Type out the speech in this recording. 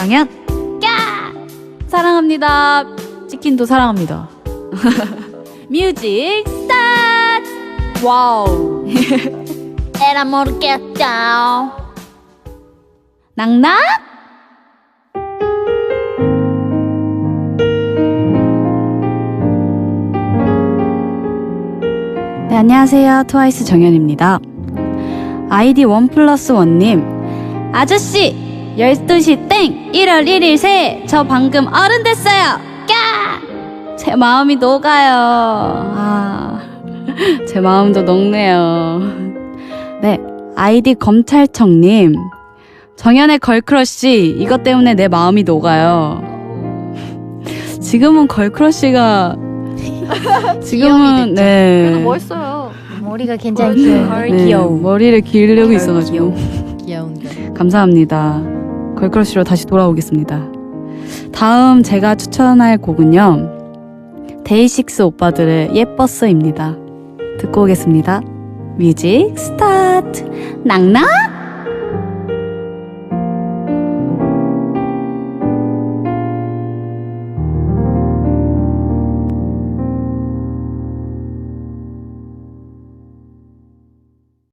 정연 까 사랑합니다 치킨도 사랑합니다 뮤직 스타트 와우 에라 모르겠다. 낙낙 네, 안녕하세요. 트와이스 정연입니다. 아이디 원 플러스 원님. 아저씨! 12시 땡! 1월 1일 새! 저 방금 어른 됐어요! 까! 제 마음이 녹아요. 아, 제 마음도 녹네요. 네, 아이디 검찰청님. 정연의 걸크러쉬, 이것 때문에 내 마음이 녹아요. 지금은 걸크러쉬가, 지금은, 네. 멋있어요. 머리가 괜찮죠. 걸 네, 귀여워. 머리를 기르려고 있어가지고. 귀여운 거. 감사합니다. 걸크러쉬로 다시 돌아오겠습니다. 다음 제가 추천할 곡은요. 데이식스 오빠들의 예뻤어입니다. 듣고 오겠습니다. 뮤직 스타트. 낙낙!